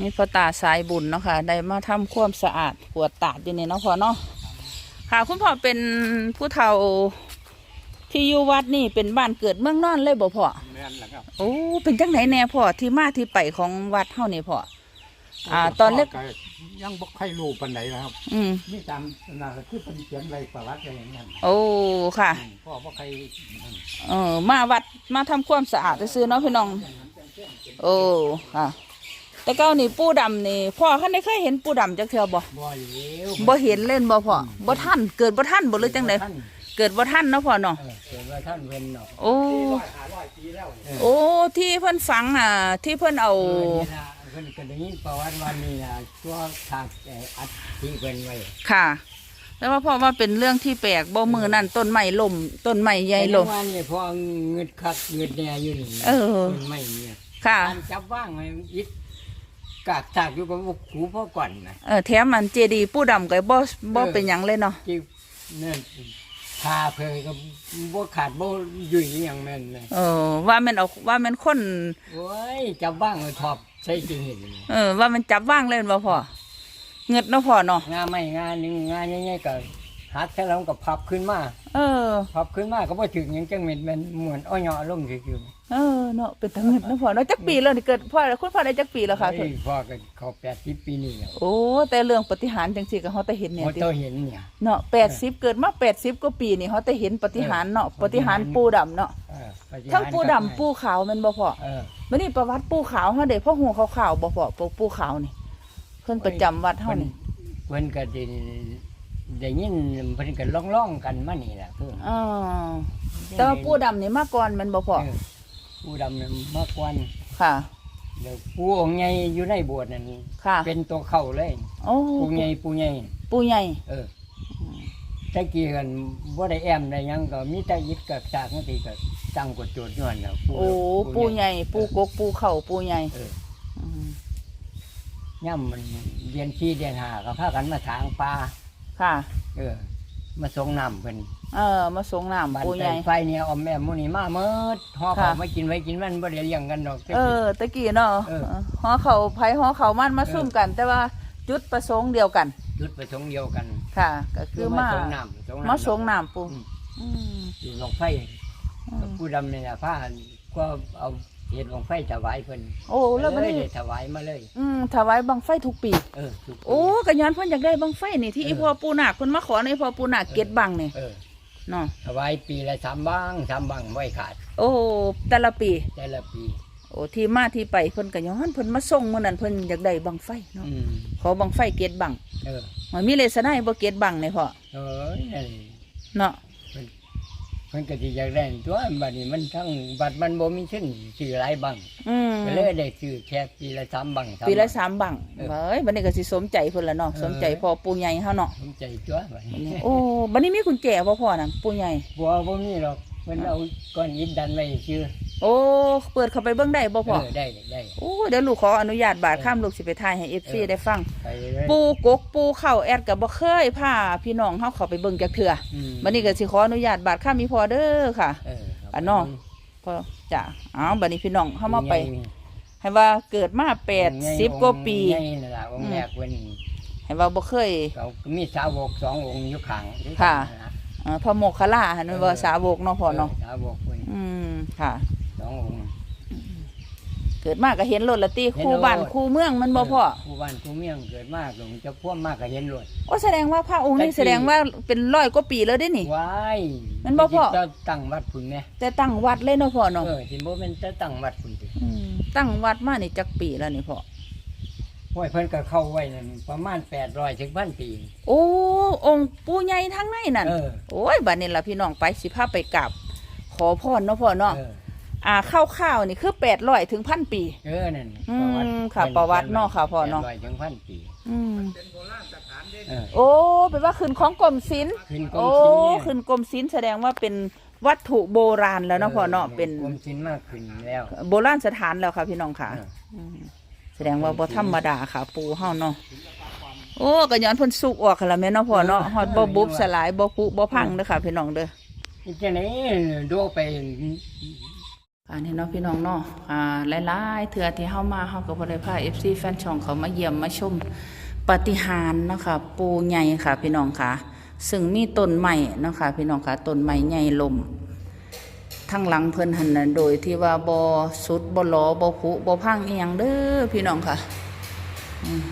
นี่พ่อตาสายบุญเนาะค่ะ ได้มาทำความสะอาดขวดตาดอยู่นี่เนาะพ่อเนาะค่ะคุณพ่อเป็นผู้เฒ่าที่อยู่วัดนี่เป็นบ้านเกิดเมืองนอนเลยบ่พ่อแม่นแหละครับโอ้เป็นจังไหนแน่พ่อที่มาที่ไปของวัดเฮานี่พ่ออ่า ตอนเล็กยังบ่ค่อยรู้ปานใดนะครับ อืมนี่ตามนั่นก็คือเป็นเขียนไว้ประวัติอะไรอย่างนั้นโอ้ค่ะอืมพ่อบ่ค่อยนั่นเออมาวัดมาทำความสะอาดซื้อๆเนาะพี่น้อง โอ้ค่ะ แต่เก้านี่ปูดำนี่พ่อคันได้เคยเห็นปูดำจักเทื่อบ่บ่อยู่บ่เห็นเล่นบ่พ่อบ่ทันเกิดบ่ทันบ่หรือจังไดท่านเกิดบ่ทันเนาะพ่อเนาะเออเกิดว่าท่านเว้นเนาะโอ้โอ้ที่เพิ่นฝังอะ ที่เพิ่นเอา เออนี่ล่ะเพิ่นก็ได้ยินประวัติว่านี่ล่ะตัวถากเอ่ออัดที่เพิ่นไว้ค่ะ แล้วว่าพ่อว่าเป็นเรื่องที่แปลกบ่มือนั่นต้นไม้ล่มต้นไม้ใหญ่ล่ม แต่วันนี้พอเงึดคักเงึดแหน่อยู่นี่เออต้นไม้เนี่ยค่ะ การจับว่างไว้อิด กากถากอยู่กับหูพ่อก่อนนะเออแถมมันเจดีย์ผู้ดำก็บ่บ่เป็นหยังเลยเนาะที่นั่นพาเพยก็บ่ขาดบ่ยุ่ยอหย่างแม่นเลยเออว่ามันเอาว่ามันคนโอ้ยจับว่างเลยทอบใช่จริงเห็นเออว่ามันจับว่างเล่นบ่พ่อเงิดเนาะพ่อเนาะงานไม่งานหนึงงานใหญ่ๆก็หักแค่แล้วก็พับขึ้นมาเออ พับขึ้นมาก็บ่ถึงหยังจังเหม็นมันเหมือนอ้อยเหยาะลงซื่อ เออเนาะเป็นตาเงิดเนาะพ่อเนาะจักปีแล้วนี่เกิดพ่อคุณพ่อได้จักปีแล้วๆค่ะเฮ้ยพ่อก็เขา80ปีนี่แล้วโอ้แต่เรื่องปฏิหารย์จังซี่ก็เฮาแต่เห็นเนี่ยบ่ติเจ้าเห็นเนี่ย เนาะ80 เกิดมา80กว่าปีนี่เฮาแต่เห็นปฏิหารย์เนาะปฏิหารย์ปูดำเนาะเออปฏิหารทั้งปูดำปูขาวแมันบ่พ่อเออบัดนี้ประวัติปูขาวเฮาเด้พ่อหูขาวๆบ่พ่อปูปูขาวนี่ เพิ่นประจำวัดเฮานี่เพิ่นก็ได้ได้ยินเพิ่นก็ร้องๆกันมานี่แหละเพิ่น อ๋อแต่ว่าปูดำนี่มาก่อนแมันบ่พ่อ เออ ผู้ดำนั้นมากกว่าค่ะ เดี๋ยวผู้องค์ใหญ่อยู่ในโบสถ์นั่นค่ะ เป็นตัวเข้าเลย โอ้ผู้ใหญ่ผู้ใหญ่ปูใหญ่ เออตะกี้กันบ่ได้แอมได้หยังก็มีแต่ยึดกับจากนั่นทีก็ตั้งกดโจทย์ย้อนแล้วโอ้ ปูใหญ่ ปูกก ปูเข่าปูใหญ่เอออืมย่ำมันเดือนที่เดือนหาก็พากันมาถางปลาค่ะ เออ มาส่งน้ำเพิ่น เออมาสงน้ำบ้านปูใหไฟญ่ ไฟเนี่ยเอาแม่หมื้นี้มาเมิดห่อค่ะข้าวมากินไว้กินมันบ่ได้เลี้ยงกันดอกเออตะกี้เนาะเออ หอเขาไผหอเขามันมาเออซุ่มกัน แต่ว่าจุดประสงค์เดียวกัน จุดประสงค์เดียวกันค่ะ ก็คือมาส่งน้ำส่งน้ำมาสงน้ำปูอืมอืมอยู่ลงไฟอืมผู้ดำเนี่ยผ้าก็เอาเห็ดลงไฟถวายเพิ่นโอ้แล้วบัดเลยนี้ได้ถวายมาเลย อืมถวายบังไฟทุกปี เออทุกปีโอ้ก็ย้อนเพิ่นอยากได้บังไฟนี่ที่เอออีพ่อปูนาคเพิ่นมาขอในพ่อปูนาคเก็ดบังนี่เออ เนาะถวายปีละสามบังสามบังไว้ขาด โอ้แต่ละปี แต่ละปี โอ้ที่มาที่ไปเพิ่นก็ย้อนเพิ่นมาส่งมื้อนั้นเพิ่นอยากได้บังไฟเนาะอืมขอบังไฟเกตบังเออมันมีเลสนายบ่เกตบังเลยพ่อเออนั่นเนาะ เพิ่นก็สิอยากได้ตัวบัดนี้มันทั้งบัดมันบ่มีชื่อชื่อหลายบังอืมก็เลยได้ชื่อแค่ปีละสามบังามปีละบัง สามบังเออเฮ้ยบัดนี้ก็สิสมใจเพิ่นละเนาะเออ สมใจพ่อปู่ใหญ่เฮาเนาะผมใจตัวบัดบัดนี้นี้โอ้บัดนี้มีกุญแจบ่พ่อนั่นปู่ใหญ่บัวบ่มีหรอกเพิ่นเอาก้อนอิฐดันไว้ชื่อ โอ้เปิดเข้าไปเบิ่งได้บ่เอพ่ออได้ได้โอ้เดี๋ยวลูกขออนุญาตบาดเออข้ามลูกสิไปถ่ายให้ FC เออได้ฟัง ไปเลยปู่กกปู่เข้าแอดก็บ่เคยพาพี่น้องเฮาเข้าไปเบิ่งจักเทื่ออืมบัดนี้ก็สิขออนุญาตบาดข้ามมีพ่อเด้อค่ะ เออครับอันน้องพ่อจ้ะเอาบัดนี้พี่น้องเฮามาไป ให้ว่าเกิดมาแปดสิบกว่าปี ใหญ่นั่นล่ะองค์แรกเว้นให้ว่าบ่เคย เขามีสาวกสององค์อยู่ข้างค่ะนล่เอ่อพระโมคคัลลาหันว่าเออสาวกเนาะพ่อเนาะสาวกเพิ่นอืมค่ะส ององค์เกิดมาก็เห็นรถละตีเห็นคู่บ้านรถคู่เมืองมันบ่พ่อผู้บ้านผู้เมียงเกิดมากหลวงจะพ่วมมากก็เห็นรถโอ้แสดงว่าพระองค์นี่แต่ที่แสดงว่าเป็นร้อยกว่าปีแล้วเด้นี่ว้ายมันบ่พอจะตั้งวัดพุ่นแม่แต่ตั้งวัดเลยเนาะพ่อเนาะเออสิบ่แม่นจะตั้งวัดพุ่นติมตั้งวัดมานี่จักปีแล้วนี่พ่อห้วยเพิ่นก็เข้าไว้นั่นประมาณ800ถึง1,000ปี โอ้องค์ปู่ใหญ่ทั้งในนั่นเออโอ้ยบัดนี้ล่ะพี่น้องไปสิพาไปกราบขอพรเนาะพ่อเนาะเอออ่าข้าวๆนี่คือ800ถึง1,000ปี เออนั่นอืมประวัติค่ะประวัติเนาะค่ะพ่อเนาะ800ถึง1,000ปีอืมเออ โอ้เป็นว่าขึ้นของกรมศิลป์ขึ้นกรมโอ้ศิลป์ขึ้นกรมศิลป์แสดงว่าเป็นวัตถุโบราณแล้วเนาะพ่อเนาะเป็นกรมศิลป์มากขึ้นแล้ว โบราณสถานแล้วค่ะ พี่น้องค่ะ เออมแสดงว่าบ่ธรรมดาค่ะ ปูเฮาเนาะโอ้ก็ย้อนเพิ่นสุกออกค่ะละแม่เนาะพ่อเนาะฮอดบ่บุบสลายบ่ปุบ่พังเด้อค่ะ พี่น้องเด้อนี่จะไหนดูไป อันนี้เนาะพี่น้องเนาะอ่าหลายๆเทื่อที่เฮามาเฮาก็บ่ได้พา FC แฟนช่องเขามาเยี่ยมมาชมปฏิหารนะคะปูใหญ่ค่ะ พี่น้องค่ะ ซึ่งมีต้นใหม่นะคะพี่น้องค่ะต้นใหม่ใหญ่ลมทั้งหลังเพิ่นหันน่ะโดยที่ว่าบ่สุดบ่หลอบ่ผุบ่พังเอียงเด้อพี่น้องค่ะอืม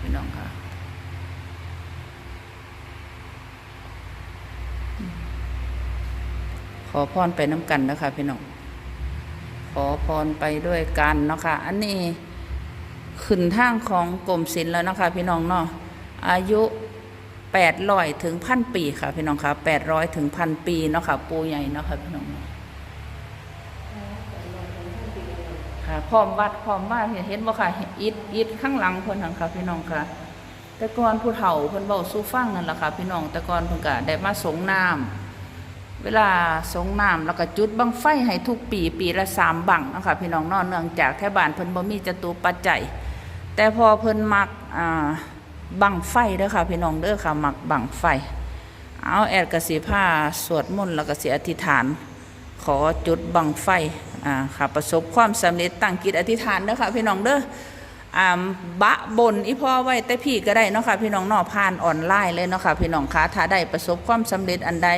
พี่น้องค่ะอืม ขอพรไปน้ำกันนะคะพี่น้องขอพรไปด้วยกันเนาะค่ะอันนี้ขึ้นทางของกรมศิลป์แล้วนะคะพี่น้องเนาะอายุแปดร้อยถึงพันปีค่ะพี่น้องค่ะแปดร้อยถึงพันปีเนาะค่ะปูใหญ่เนาะค่ะพี่น้องค่ะพร้อมวัดพร้อมว่าเห็นบ่ค่ะอิฐอิฐข้างหลังเพิ่นหังค่ะพี่น้องค่ะ แต่ก่อนผู้เฒ่าเพิ่นเว้าสู่ฟังนั่นแหละค่ะพี่น้องแต่ก่อนเพิ่นก็ได้มาสงน้ำ เวลาสงน้ำแล้วก็จุดบังไฟให้ทุกปีปีละสามบังนะคะพี่น้องนอนเนื่องจากแถวบ้านเพิ่นบ่มีจตุปัจจัยแต่พอเพิ่นมักบังไฟเด้อค่ะพี่น้องเด้อค่ะมักบังไฟ เอาแอดกระสิผ้าสวดมนต์แล้วก็สิอธิษฐาน ขอจุดบังไฟอ่าค่ะประสบความสำเร็จตั้งจิตอธิษฐานเด้อค่ะพี่น้องเด้ออ่าบะบนอีพ่อไว้แต่พี่ก็ได้เนาะค่ะพี่น้องนอผ่านออนไลน์เลยเนาะค่ะพี่น้องคะถ้าได้ประสบความสำเร็จอันใด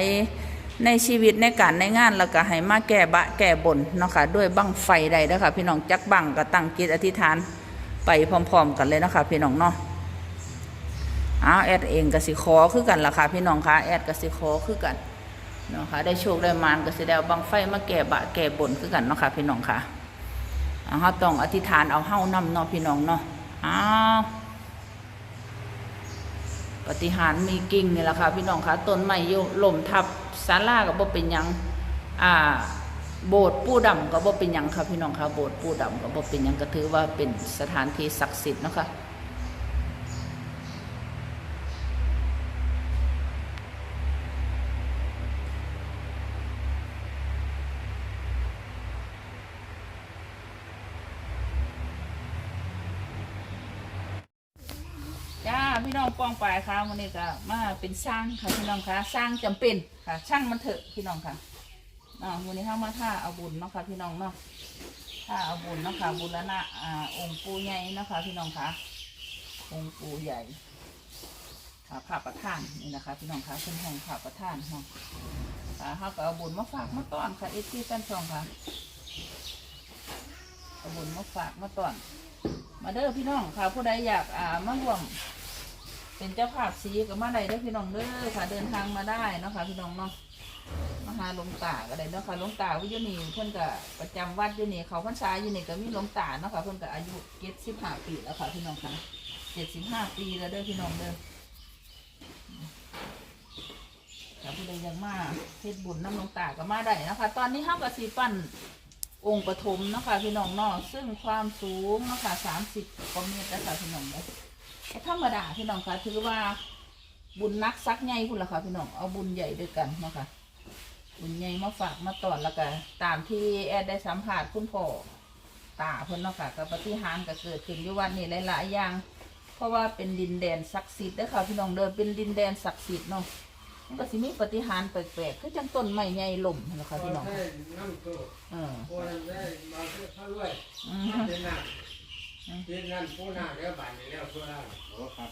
ในชีวิตในการในงานแล้วก็ให้มาแก้บะแก้บนเนาะค่ะด้วยบังไฟใดเด้อค่ะพี่น้องจักบังก็ตั้งจิตอธิษฐานไปพร้อม ๆ กันเลยนะคะพี่น้องเนาะอ้าวแอดเองกสิขอคือกันล่ะค่ะพี่น้องคะแอดกสิขอคือกันเนาะค่ะได้โชคได้มานกสิได้บังไฟมาแก้บะแก้บนคือกันเนาะค่ะพี่น้องค่ะเอาเฮาต้องอธิษฐานเอาเฮานำเนาะพี่น้องเนาะอ้าวปฏิหารมีกิ่งนี่แหละค่ะพี่น้องค่ะต้นไม้โยล่มทับ ศาลาก็บ่เป็นหยังอ่าโบสถ์ปู่ดำก็บ่เป็นหยังค่ะพี่น้องค่ะโบสถ์ปู่ดำก็บ่เป็นหยังก็ถือว่าเป็นสถานที่ศักดิ์สิทธิ์เนาะค่ะ พี่น้องป้องปลายค่ะวันนี้ก็มาเป็นสร้างค่ะพี่น้องค่ะสร้างจำเป็นค่ะช่างมันเถอะพี่น้องค่ะอ่าวันนี้เข้ามาท่าเอาบุญเนาะค่ะพี่น้องเนาะท่าเอาบุญเนาะค่ะบุญละนะอ่าองค์ปู่ใหญ่เนาะค่ะพี่น้องค่ะองค์ปู่ใหญ่ค่ะพระประธานนี่นะคะ พี่น้องค่ะเป็นห้องพระประธานห้องค่ะเขาก็เอาบุญมาฝากมาต้อนค่ะเอซี่แฟนช่องค่ะเอาบุญมาฝากมาต้อนมาเด้อพี่น้องค่ะผู้ใดอยากอ่ามาร่วม เป็นเจ้าภาพสีก็มาได้เด้อพี่น้องเด้อค่ะเดินทางมาได้เนาะค่ะพี่น้องเนาะมาหาหลวงตาก็ได้เนาะค่ะหลวงตาวิญญาณีเพิ่อนก็ประจำวัดอยู่นี่เขาพรรษาอยู่นี่ก็มีหลวงตาเนาะค่ะเพิ่อนก็อายุเจ็ดสิบห้าปีแล้วค่ะพี่น้องค่ะเจ็ดสิบห้าปีแล้วเด้อพี่น้องเด้อถ้าผู้ใดยากมาเฮ็ดบุญน้ำหลวงตาก็มาได้นะคะ ตอนนี้เฮาก็สิปั้นองค์ปฐมนะคะพี่น้องเนาะซึ่งความสูงนะคะสามสิบกว่าเมตรแล้ค่ะพี่น้องเนาะ ก็ธรรมดาพี่น้องคะถือว่าบุญนักซักใหญ่คุณล่ะค่ะพี่น้องเอาบุญใหญ่ด้วยกันเนาะค่ะบุญใหญ่มาฝากมาตอนแล้วก็ตามที่แอดได้สัมผัสคุณพ่อตาเพิ่นเนาะค่ะกับปฏิหารย์ก็เกิดขึ้นอยู่วันนี้หลายๆอย่าง เพราะว่าเป็นดินแดนศักดิ์สิทธิ์เด้อค่ะพี่น้องเดินเป็นดินแดนศักดิ์สิทธิ์เนาะมันก็สิมีปฏิหารย์แปลกๆคือจังต้นไม้ใหญ่ล่มนั่นแหละค่ะพี่น้องน้ำตัวเออ พอได้มาเพื่อเขาด้วยอืมเป็นหนักเป็นนั่นผู้หนักแล้วบาดนี้แล้วตัวนั้นโอ้ครับ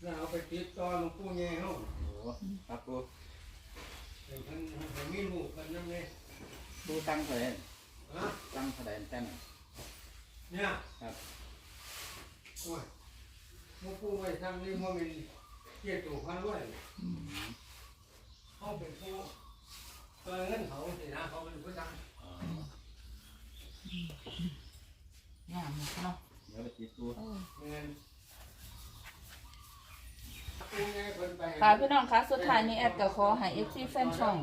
แล้วเอาไปติดต่อหลวงปู่แง่เฮาโอ้ครับปูเพิ่นเพิ่นมีลูกเพิ่นนำเลยปูตั้งเท่าไหร่ฮะตั้งเท่าไหร่แค่นั้นเนี่ยครับโอ้ยหลวงปู่ไว้ทำนี่บ่แม่นเกียรติตู่พันด้วยเขาเป็นผู้เปิดเงินเขาสินะเขาเป็นผู้ทำอ๋องามเนาะ เดี๋ยวไปติดปูเออเงินปู่แง่เพิ่นไปค่ะพี่น้องคะสุดท้ายนี้แอดก็ขอให้ FC แฟนช่อง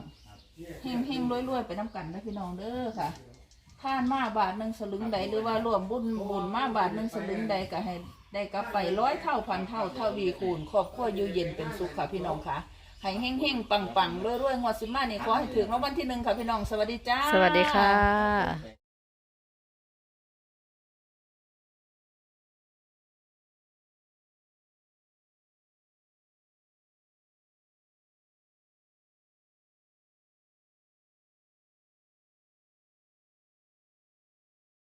เนี่ยเฮงเฮงรวยรวยๆไปน้ำกันนะพี่น้องเด้อค่ะท่านมาบาทหนึ่งสลึงใดหรือว่ารวมบุญบุญมาบาทหนึ่งสลึงใดก็ให้ได้กลับไปร้อยเท่าพันเท่าเท่าวีคูณครอบครัวอยู่เย็นเป็นสุขค่ะพี่น้องค่ะให้เฮงเฮงปังปังรวยรวยๆงวดสิมานี่ขอให้ถึงรางวัลที่หนึ่งค่ะพี่น้องสวัสดีจ้า สวัสดีค่ะ